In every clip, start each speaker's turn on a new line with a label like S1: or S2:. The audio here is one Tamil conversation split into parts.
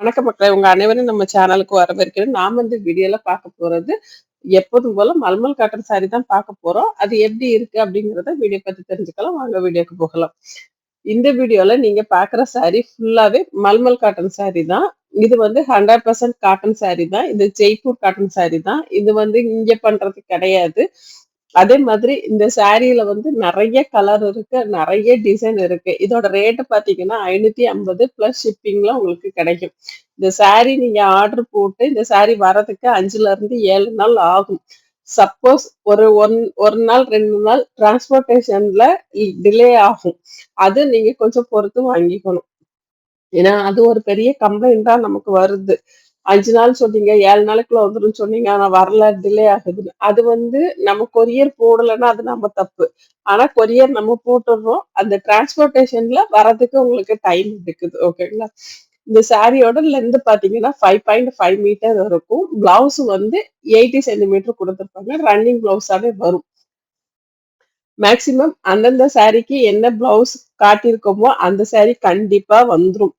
S1: வணக்கம் மக்களை. உங்க அனைவரும் நம்ம சேனலுக்கு வரவேற்கிறேன். நாம இந்த வீடியோல பார்க்க போறது எப்போதும் போல மல்மல் காட்டன் சாரி தான் பார்க்க போறோம். அது எப்படி இருக்கு அப்படிங்கறத வீடியோ பத்தி தெரிஞ்சுக்கலாம். வாங்க வீடியோக்கு போகலாம். இந்த வீடியோல நீங்க பாக்குற சாரி ஃபுல்லாவே மல்மல் காட்டன் சாரி தான். இது வந்து ஹண்ட்ரட் பர்சன்ட் காட்டன் சாரி தான். இது ஜெய்ப்பூர் காட்டன் சாரி தான். இது வந்து இங்க பண்றது கிடையாது. அதே மாதிரி இந்த சாரியில வந்து நிறைய கலர் இருக்கு நிறைய டிசைன் இருக்கு. இதோட ரேட்டு பாத்தீங்கன்னா ஐநூத்தி ஐம்பது பிளஸ் ஷிப்பிங்ல உங்களுக்கு கிடைக்கும். இந்த சாரி நீங்க ஆர்டர் போட்டு இந்த சாரி வரதுக்கு அஞ்சுல இருந்து ஏழு நாள் ஆகும். சப்போஸ் ஒரு ஒன் ஒரு நாள் ரெண்டு நாள் டிரான்ஸ்போர்ட்டேஷன்ல டிலே ஆகும். அது நீங்க கொஞ்சம் பொறுத்து வாங்கிக்கணும். ஏன்னா அது ஒரு பெரிய கம்ப்ளைண்டா நமக்கு வருது. அஞ்சு நாள் சொன்னீங்க ஏழு நாளுக்குள்ள வந்துரும் சொன்னீங்க ஆனா வரல டிலே ஆகுதுன்னு. அது வந்து நம்ம கொரியர் போடலைன்னா அது நம்ம தப்பு. ஆனா கொரியர் நம்ம போட்டுடுறோம் அந்த டிரான்ஸ்போர்ட்டேஷன்ல வரதுக்கு உங்களுக்கு டைம் எடுக்குது ஓகேங்களா இந்த சாரியோட லென்த் பாத்தீங்கன்னா ஃபைவ் பாயிண்ட் ஃபைவ் மீட்டர் இருக்கும் பிளவுஸ் வந்து எயிட்டி சென்டிமீட்டர் கொடுத்துருப்பாங்க. ரன்னிங் பிளவுஸாவே வரும். மேக்சிமம் அந்தந்த சாரிக்கு என்ன பிளவுஸ் காட்டியிருக்கோமோ அந்த சாரி கண்டிப்பா வந்துரும்.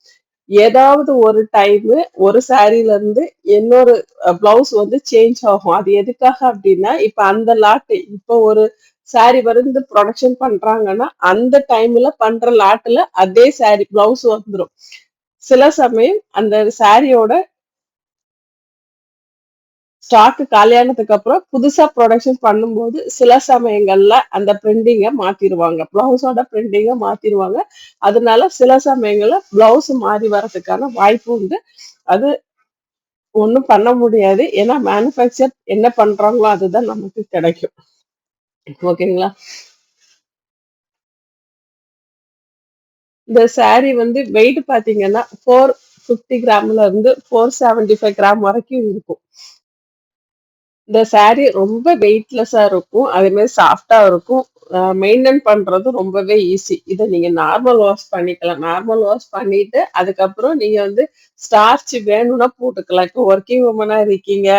S1: ஏதாவது ஒரு டைம் ஒரு சாரில இருந்து இன்னொரு பிளவுஸ் வந்து சேஞ்ச் ஆகும். அது எதுக்காக அப்படின்னா இப்ப அந்த லாட்டு இப்ப ஒரு சாரி வந்து ப்ரொடக்ஷன் பண்றாங்கன்னா அந்த டைம்ல பண்ற லாட்டுல அதே சாரி பிளவுஸ் வந்துடும் சில சமயம் அந்த சாரியோட ஸ்டாக் காலியானதுக்கு அப்புறம் புதுசா ப்ரொடக்ஷன் பண்ணும்போது சில சமயங்கள்ல அந்த பிரிண்டிங்கை மாத்திருவாங்க. பிளவுஸோட பிரிண்டிங்கை மாத்திருவாங்க. அதனால சில சமயங்கள்ல பிளவுஸ் மாறி வர்றதுக்கான வாய்ப்பு உண்டு. அது ஒன்றும் பண்ண முடியாது. ஏன்னா மேனுஃபேக்சர் என்ன பண்றாங்களோ அதுதான் நமக்கு கிடைக்கும். ஓகேங்களா? இந்த saree வந்து வெயிட் பாத்தீங்கன்னா ஃபோர் ஃபிஃப்டி கிராம்ல இருந்து ஃபோர் செவன்டி ஃபைவ் கிராம் வரைக்கும் இருக்கும். இந்த saree ரொம்ப வெயிட்லெஸ்ஸா இருக்கும். அதே மாதிரி சாஃப்டா இருக்கும். மெயின்டைன் பண்றது ரொம்பவே ஈஸி இதை நீங்க நார்மல் வாஷ் பண்ணிக்கலாம். நார்மல் வாஷ் பண்ணிட்டு அதுக்கப்புறம் நீங்க வந்து ஸ்டார்ச் வேணும்னா போட்டுக்கலாம். இப்போ ஒர்க்கிங் உமனா இருக்கீங்க.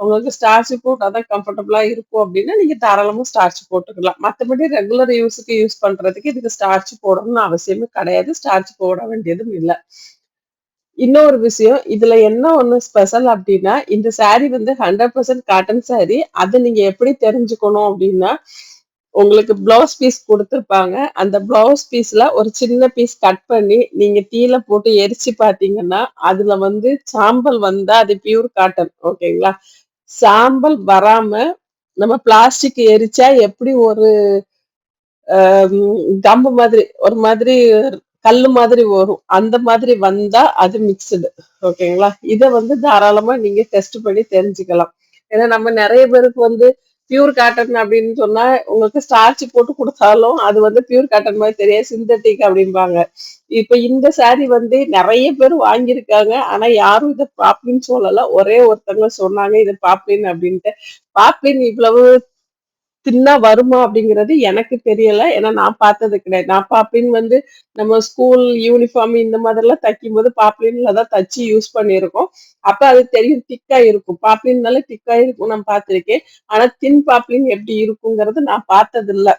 S1: உங்களுக்கு ஸ்டார்ச் போட்டாதான் கம்ஃபர்டபுளா இருக்கும் அப்படின்னா நீங்க தாராளமா ஸ்டார்ச் போட்டுக்கலாம். மற்றபடி ரெகுலர் யூஸுக்கு யூஸ் பண்றதுக்கு இதுக்கு ஸ்டார்ச் போடணும்னு அவசியமே கிடையாது. ஸ்டார்ச் போட வேண்டியதும் இல்லை. இன்னொரு விஷயம் இதுல என்ன ஒண்ணு ஸ்பெஷல் அப்படின்னா இந்த saree வந்து ஹண்ட்ரட் பர்சன்ட் காட்டன் saree. அதை நீங்க எப்படி தெரிஞ்சுக்கணும் அப்படின்னா உங்களுக்கு பிளவுஸ் பீஸ் கொடுத்துருப்பாங்க. அந்த பிளவுஸ் பீஸ்ல ஒரு சின்ன பீஸ் கட் பண்ணி நீங்க தீல போட்டு எரிச்சு பாத்தீங்கன்னா அதுல வந்து சாம்பல் வந்தா அது பியூர் காட்டன் ஓகேங்களா? சாம்பல் வராம நம்ம பிளாஸ்டிக் எரிச்சா எப்படி ஒரு கம்பு மாதிரி ஒரு மாதிரி கல் மாதிரி வரும். அந்த மாதிரி வந்தா அது மிக்சடு ஓகேங்களா? இதை வந்து தாராளமா நீங்க டெஸ்ட் பண்ணி தெரிஞ்சுக்கலாம். ஏன்னா நம்ம நிறைய பேருக்கு வந்து பியூர் காட்டன் அப்படின்னு சொன்னா உங்களுக்கு ஸ்டார்ச் போட்டு கொடுத்தாலும் அது வந்து பியூர் காட்டன் மாதிரி தெரியாது. சிந்தட்டிக் அப்படிம்பாங்க. இப்ப இந்த சாரி வந்து நிறைய பேர் வாங்கியிருக்காங்க. ஆனா யாரும் இதை பாப்ளின்னு சொல்லல. ஒரே ஒருத்தவங்க சொன்னாங்க இது பாப்ளின் அப்படின்ட்டு. பாப்ளின் இவ்வளவு தின்னா வருமா அப்படிங்கிறது எனக்கு தெரியல. ஏன்னா நான் பார்த்தது கிடையாது. நான் பாப்ளின் வந்து நம்ம ஸ்கூல் யூனிஃபார்ம் இந்த மாதிரிலாம் தைக்கும் போது பாப்ளின்ல தான் தச்சு யூஸ் பண்ணியிருக்கோம். அப்ப அது தெரியும் திக்கா இருக்கும். பாப்ளின்னால திக்கா இருக்கும் நான் பார்த்திருக்கேன். ஆனா தின் பாப்ளின் எப்படி இருக்குங்கிறது நான் பார்த்தது இல்லை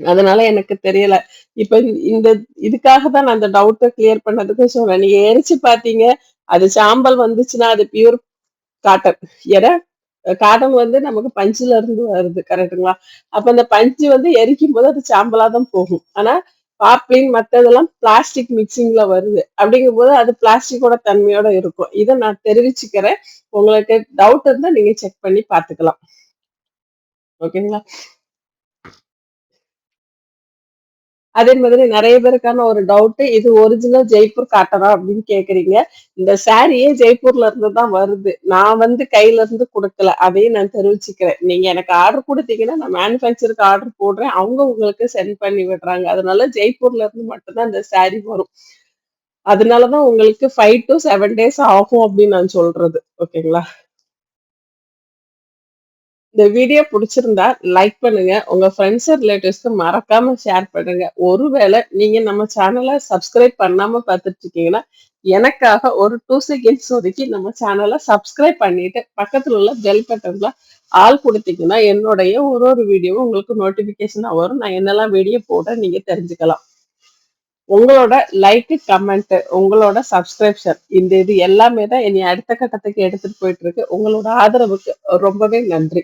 S1: அதனால எனக்கு தெரியல. இப்ப இந்த இதுக்காக தான் நான் அந்த டவுட்டை கிளியர் பண்ணதுக்கு சொல்றேன். நீங்க எரிச்சு பாத்தீங்க அது சாம்பல் வந்துச்சுன்னா அது பியூர் காட்டன் ஏன்னா காட்டன் வந்து நமக்கு பஞ்சுல இருந்து வருது கரெக்டுங்களா அப்ப அந்த பஞ்சு வந்து எரிக்கும் போது அது சாம்பலா தான் போகும். ஆனா பாப்ளின் மத்ததெல்லாம் பிளாஸ்டிக் மிக்சிங்ல வருது. அப்படிங்கும் போது அது பிளாஸ்டிக்கோட தன்மையோட இருக்கும். இதை நான் தெரிவிச்சுக்கிறேன். உங்களுக்கு டவுட் இருந்தா நீங்க செக் பண்ணி பாத்துக்கலாம் ஓகேங்களா அதே மாதிரி நிறைய பேருக்கான ஒரு டவுட் இது ஒரிஜினல் ஜெய்ப்பூர் காட்டனா அப்படின்னு கேக்குறீங்க. இந்த சாரியே ஜெய்ப்பூர்ல இருந்து தான் வருது. நான் வந்து கையில இருந்து கொடுக்கல. அதையும் நான் தெரிவிச்சுக்கிறேன். நீங்க எனக்கு ஆர்டர் கொடுத்தீங்கன்னா நான் மேனுஃபேக்சருக்கு ஆர்டர் போடுறேன். அவங்க உங்களுக்கு சென்ட் பண்ணி விடுறாங்க. அதனால ஜெய்ப்பூர்ல இருந்து மட்டும்தான் இந்த சாரி வரும். அதனாலதான் உங்களுக்கு ஃபைவ் டு செவன் டேஸ் ஆகும் அப்படின்னு நான் சொல்றது. ஓகேங்களா இந்த வீடியோ பிடிச்சிருந்தா லைக் பண்ணுங்க. உங்க ஃப்ரெண்ட்ஸ் ரிலேட்டிவ்ஸ்க்கு மறக்காம ஷேர் பண்ணுங்க. ஒருவேளை நீங்க நம்ம சேனலை சப்ஸ்கிரைப் பண்ணாம பார்த்துட்டு இருக்கீங்கன்னா எனக்காக ஒரு டூ செகண்ட்ஸ் ஒதுக்கி நம்ம சேனலை சப்ஸ்கிரைப் பண்ணிட்டு பக்கத்துல உள்ள பெல் பட்டன்ல ஆள் கொடுத்தீங்கன்னா என்னுடைய ஒரு ஒரு வீடியோவும் உங்களுக்கு நோட்டிபிகேஷனாக வரும். நான் என்னெல்லாம் வீடியோ போட நீங்க தெரிஞ்சுக்கலாம். உங்களோட லைக் கமெண்ட் உங்களோட சப்ஸ்கிரிப்ஷன் இந்த இது எல்லாமே தான் இனி அடுத்த கட்டத்துக்கு எடுத்துட்டு போயிட்டு இருக்கு உங்களோட ஆதரவுக்கு ரொம்பவே நன்றி.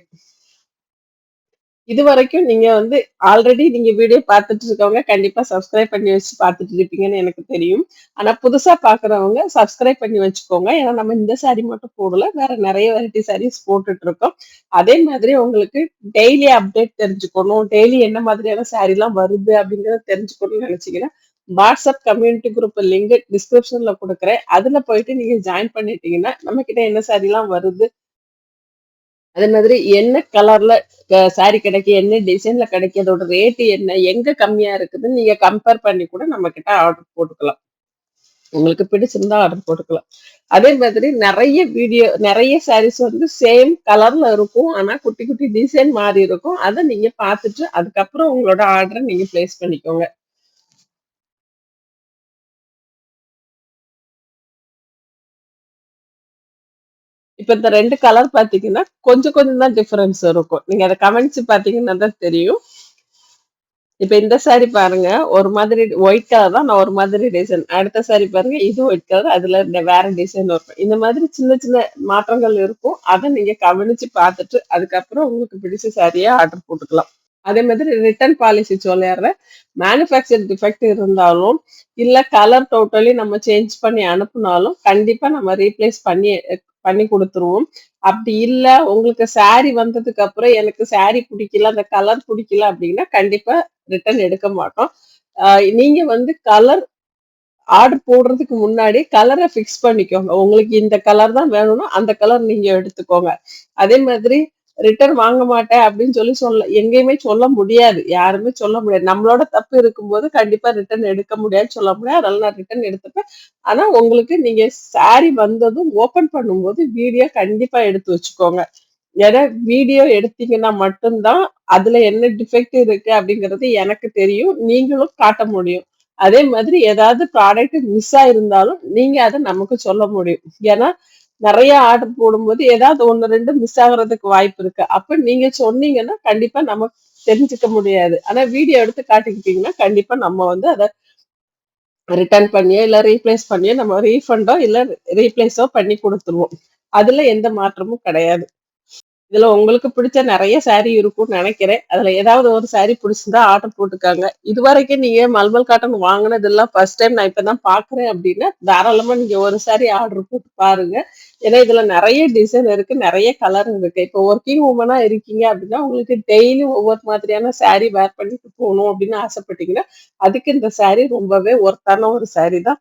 S1: இது வரைக்கும் நீங்க வந்து ஆல்ரெடி நீங்க வீடியோ பார்த்துட்டு இருக்கவங்க கண்டிப்பா சப்ஸ்கிரைப் பண்ணி வச்சு பார்த்துட்டு இருப்பீங்கன்னு எனக்கு தெரியும். ஆனா புதுசா பாக்குறவங்க சப்ஸ்கிரைப் பண்ணி வச்சுக்கோங்க. ஏன்னா நம்ம இந்த சாரி மட்டும் போடல வேற நிறைய வெரைட்டி சாரீஸ் போட்டுட்டு இருக்கோம். அதே மாதிரி உங்களுக்கு டெய்லி அப்டேட் தெரிஞ்சுக்கணும். டெய்லி என்ன மாதிரியான சாரி எல்லாம் வருது அப்படிங்கறத தெரிஞ்சுக்கணும்னு நினைச்சீங்கன்னா வாட்ஸ்அப் கம்யூனிட்டி குரூப் லிங்க் டிஸ்கிரிப்ஷன்ல கொடுக்குறேன். அதுல போயிட்டு நீங்க ஜாயின் பண்ணிட்டீங்கன்னா நம்ம கிட்ட என்ன சாரிலாம் வருது? அதே மாதிரி என்ன கலர்ல சாரி கிடைக்கும் என்ன டிசைன்ல கிடைக்கும் அதோட ரேட்டு என்ன எங்க கம்மியா இருக்குதுன்னு நீங்க கம்பேர் பண்ணி கூட நம்ம கிட்ட ஆர்டர் போட்டுக்கலாம். உங்களுக்கு பிடிச்சிருந்தா ஆர்டர் போட்டுக்கலாம். அதே மாதிரி நிறைய வீடியோ நிறைய சாரீஸ் வந்து சேம் கலர்ல இருக்கும். ஆனா குட்டி குட்டி டிசைன் மாறி இருக்கும். அதை நீங்க பார்த்துட்டு அதுக்கப்புறம் உங்களோட ஆர்டரை நீங்க பிளேஸ் பண்ணிக்கோங்க. இப்ப இந்த ரெண்டு கலர் பாத்தீங்கன்னா கொஞ்சம் கொஞ்சம் தான் டிஃபரன்ஸ் இருக்கும். நீங்க அதை கமெண்ட்ஸ் பாத்தீங்கன்னா தான் தெரியும். இப்ப இந்த சாரி பாருங்க ஒரு மாதிரி ஒயிட் கலர் தான் நான் ஒரு மாதிரி டிசைன் அடுத்த சாரி பாருங்க இது ஒயிட் கலர் அதுல இந்த வேற டிசைன் இருக்கும். இந்த மாதிரி சின்ன சின்ன மாற்றங்கள் இருக்கும். அதை நீங்க கவனிச்சு பார்த்துட்டு அதுக்கப்புறம் உங்களுக்கு பிடிச்ச சாரியா ஆர்டர் போட்டுக்கலாம். அதே மாதிரி ரிட்டர்ன் பாலிசி சொல்லிடுறேன். மேனுஃபேக்சர் டிஃபெக்ட் இருந்தாலும் இல்லை கலர் டோட்டலி நம்ம சேஞ்ச் பண்ணி அனுப்புனாலும் கண்டிப்பா நம்ம ரீப்ளேஸ் பண்ணி பண்ணி கொடுத்துருவோம். அப்படி இல்ல உங்களுக்கு சாரி வந்ததுக்கு அப்புறம் எனக்கு சாரி பிடிக்கல அந்த கலர் பிடிக்கல அப்படின்னா கண்டிப்பா ரிட்டர்ன் எடுக்க மாட்டோம். ஆஹ் நீங்க வந்து கலர் ஆர்டர் போடுறதுக்கு முன்னாடி கலரை ஃபிக்ஸ் பண்ணிக்கோங்க. உங்களுக்கு இந்த கலர் தான் வேணும்னா அந்த கலர் நீங்க எடுத்துக்கோங்க. அதே மாதிரி ரிட்டர்ன் வாங்க மாட்டேன் அப்படின்னு சொல்லி சொல்ல எங்கேயுமே சொல்ல முடியாது. யாருமே சொல்ல முடியாது. நம்மளோட தப்பு இருக்கும்போது கண்டிப்பா ரிட்டர்ன் எடுக்க முடியாதுன்னு சொல்ல முடியாது. அதனால நான் ரிட்டர்ன் எடுத்துப்பேன். ஆனா உங்களுக்கு நீங்க சாரி வந்ததும் ஓபன் பண்ணும்போது வீடியோ கண்டிப்பா எடுத்து வச்சுக்கோங்க. ஏன்னா வீடியோ எடுத்தீங்கன்னா மட்டும்தான் அதுல என்ன டிஃபெக்ட் இருக்கு அப்படிங்கிறது எனக்கு தெரியும். நீங்களும் காட்ட முடியும். அதே மாதிரி ஏதாவது ப்ராடக்ட் மிஸ் ஆயிருந்தாலும் நீங்க அதை நமக்கு சொல்ல முடியும். ஏன்னா நிறைய ஆர்டர் போடும்போது ஏதாவது ஒன்று ரெண்டு மிஸ் ஆகுறதுக்கு வாய்ப்பு இருக்கு. அப்போ நீங்க சொன்னீங்கன்னா கண்டிப்பா நம்ம தெரிஞ்சுக்க முடியாது. ஆனா வீடியோ எடுத்து காட்டிக்கிட்டீங்கன்னா கண்டிப்பா நம்ம வந்து அதை ரிட்டர்ன் பண்ணியோ இல்லை ரீப்ளேஸ் பண்ணியோ நம்ம ரீஃபண்டோ இல்லை ரீப்ளேஸோ பண்ணி கொடுத்துருவோம். அதுல எந்த மாற்றமும் கிடையாது. இதுல உங்களுக்கு பிடிச்ச நிறைய saree இருக்கும்னு நினைக்கிறேன். அதுல ஏதாவது ஒரு saree பிடிச்சிருந்தா ஆர்டர் போட்டுக்காங்க. இது வரைக்கும் நீங்க மல்மல் காட்டன் வாங்கினது எல்லாம் ஃபர்ஸ்ட் டைம் நான் இப்பதான் பாக்குறேன் அப்படின்னா தாராளமா நீங்க ஒரு saree ஆர்டர் போட்டு பாருங்க. ஏன்னா இதுல நிறைய டிசைன் இருக்கு நிறைய கலர் இருக்கு. இப்போ ஒர்க்கிங் உமனா இருக்கீங்க அப்படின்னா உங்களுக்கு டெய்லி ஒவ்வொரு மாதிரியான saree வேர் பண்ணிட்டு போகணும் அப்படின்னு ஆசைப்பட்டீங்கன்னா அதுக்கு இந்த saree ரொம்பவே ஒர்த்தான ஒரு saree தான்.